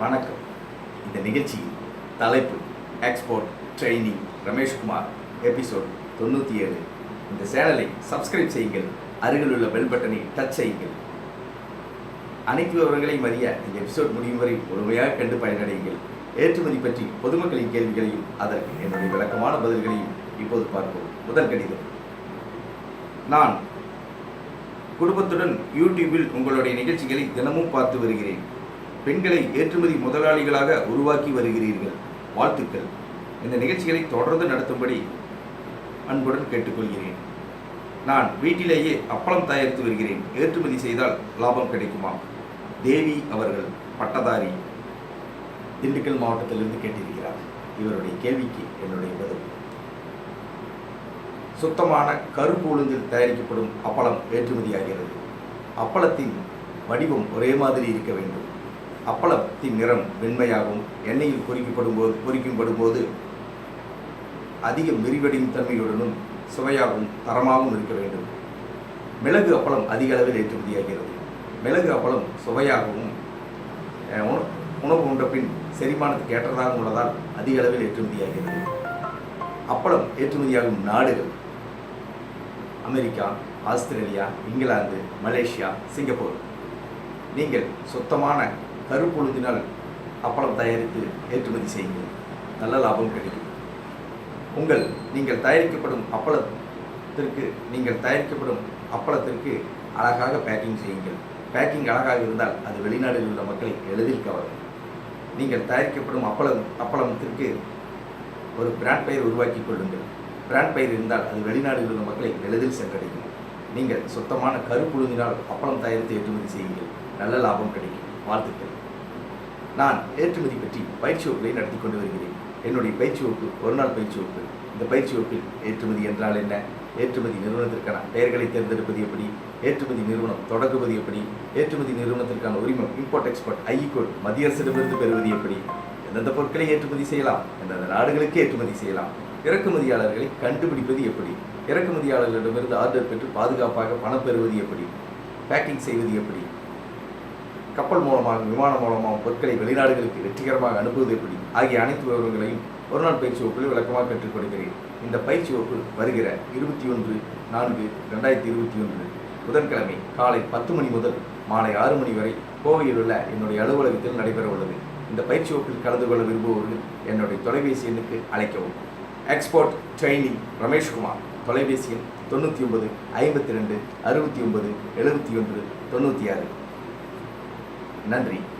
வணக்கம். இந்த நிகழ்ச்சி தலைப்பு எக்ஸ்போர்ட் ட்ரைனிங் ரமேஷ்குமார் எபிசோட் தொண்ணூற்றி ஏழு இந்த சேனலை சப்ஸ்கிரைப் செய்யுங்கள் அருகில் உள்ள பெல் பட்டனை டச் செய்யுங்கள். அனைத்து விவரங்களையும் அறிய இந்த எபிசோட் முடியும் வரை முழுமையாக கண்டு பயனடையுங்கள். ஏற்றுமதி பற்றி பொதுமக்களின் கேள்விகளையும் அதற்கு என்னுடைய விளக்கமான பதில்களையும் இப்போது பார்ப்போம். முதல் கடிதம். நான் குடும்பத்துடன் யூடியூபில் உங்களுடைய நிகழ்ச்சிகளை தினமும் பார்த்து வருகிறேன். பெண்களை ஏற்றுமதி முதலாளிகளாக உருவாக்கி வருகிறீர்கள். வாழ்த்துக்கள். இந்த நிகழ்ச்சிகளை தொடர்ந்து நடத்தும்படி அன்புடன் கேட்டுக்கொள்கிறேன். நான் வீட்டிலேயே அப்பளம் தயாரித்து வருகிறேன். ஏற்றுமதி செய்தால் லாபம் கிடைக்குமா? தேவி அவர்கள் பட்டதாரி திண்டுக்கல் மாவட்டத்திலிருந்து கேட்டிருக்கிறார். இவருடைய கேள்விக்கு என்னுடைய பதில். சுத்தமான கருப்பு உளுந்தில் தயாரிக்கப்படும் அப்பளம் ஏற்றுமதியாகிறது. அப்பளத்தின் வடிவம் ஒரே மாதிரி இருக்க வேண்டும். அப்பளத்தின் நிறம் வெண்மையாகவும் எண்ணெயில் பொறிக்கப்படும் போது பொறிக்கப்படும் போது அதிக விரிவடையும் தன்மையுடனும் சுவையாகவும் தரமாகவும் இருக்க வேண்டும். மிளகு அப்பளம் அதிக அளவில் ஏற்றுமதியாகிறது. மிளகு அப்பளம் சுவையாகவும் உணவு உண்ட பின் செரிமானத்துக்கு ஏற்றதாக உள்ளதால் அதிக அளவில் ஏற்றுமதியாகிறது. அப்பளம் ஏற்றுமதியாகும் நாடுகள் America Australia England Malaysia Singapore. நீங்கள் சுத்தமான கருப்பொழுதினால் அப்பளம் தயாரித்து ஏற்றுமதி செய்யுங்கள். நல்ல லாபம் கிடைக்கும். உங்கள் நீங்கள் தயாரிக்கப்படும் அப்பளத்திற்கு நீங்கள் தயாரிக்கப்படும் அப்பளத்திற்கு அழகாக பேக்கிங் செய்யுங்கள். பேக்கிங் அழகாக இருந்தால் அது வெளிநாடுகளில் உள்ள மக்களை எளிதில் கவரும். நீங்கள் தயாரிக்கப்படும் அப்பளம் அப்பளத்திற்கு ஒரு பிராண்ட் பெயர் உருவாக்கி கொள்ளுங்கள். பிராண்ட் பெயர் இருந்தால் அது வெளிநாடுகளில் உள்ள மக்களை எளிதில் சென்றடையும். நீங்கள் சுத்தமான கருப்புழுதினால் அப்பளம் தயாரித்து ஏற்றுமதி செய்யுங்கள். நல்ல லாபம் கிடைக்கும். வாழ்த்துக்கள். நான் ஏற்றுமதி பற்றி பயிற்சி வகுப்பை நடத்தி கொண்டு வருகிறேன். என்னுடைய பயிற்சி வகுப்பு ஒரு நாள் பயிற்சி வகுப்பு. இந்த பயிற்சி வகுப்பில் ஏற்றுமதி என்றால் என்ன? ஏற்றுமதி நிறுவனத்திற்கான பெயர்களை தேர்ந்தெடுப்பது எப்படி? ஏற்றுமதி நிறுவனம் தொடங்குவது எப்படி? ஏற்றுமதி நிறுவனத்திற்கான உரிமம் இம்போர்ட் எக்ஸ்போர்ட் ஐ மத்திய அரசிடமிருந்து பெறுவது எப்படி? எந்தெந்த பொருட்களை ஏற்றுமதி செய்யலாம்? எந்தெந்த நாடுகளுக்கு ஏற்றுமதி செய்யலாம்? இறக்குமதியாளர்களை கண்டுபிடிப்பது எப்படி? இறக்குமதியாளர்களிடமிருந்து ஆர்டர் பெற்று பாதுகாப்பாக பணம் பெறுவது எப்படி? பேக்கிங் செய்வது எப்படி? கப்பல் மூலமாக விமானம் மூலமாக பொருட்களை வெளிநாடுகளுக்கு வெற்றிகரமாக அனுப்புவது எப்படி? ஆகிய அனைத்து விவரங்களையும் ஒரு நாள் பயிற்சி வகுப்பில் விளக்கமாக கற்றுக் கொடுக்கிறேன் இந்த பயிற்சி வகுப்பு வருகிற இருபத்தி ஒன்று நான்கு ரெண்டாயிரத்தி இருபத்தி ஒன்று புதன்கிழமை காலை பத்து மணி முதல் மாலை ஆறு மணி வரை கோவையில் உள்ள என்னுடைய அலுவலகத்தில் நடைபெற உள்ளது. இந்த பயிற்சி வகுப்பில் கலந்து கொள்ள விரும்புபவர்கள் என்னுடைய தொலைபேசி எண்ணுக்கு அழைக்கவும். எக்ஸ்போர்ட் ட்ரைனிங் ரமேஷ்குமார் தொலைபேசி எண் தொண்ணூற்றி ஒன்பது ஐம்பத்தி ரெண்டு அறுபத்தி ஒன்பது எழுபத்தி ஒன்று தொண்ணூற்றி ஆறு. நன்றி.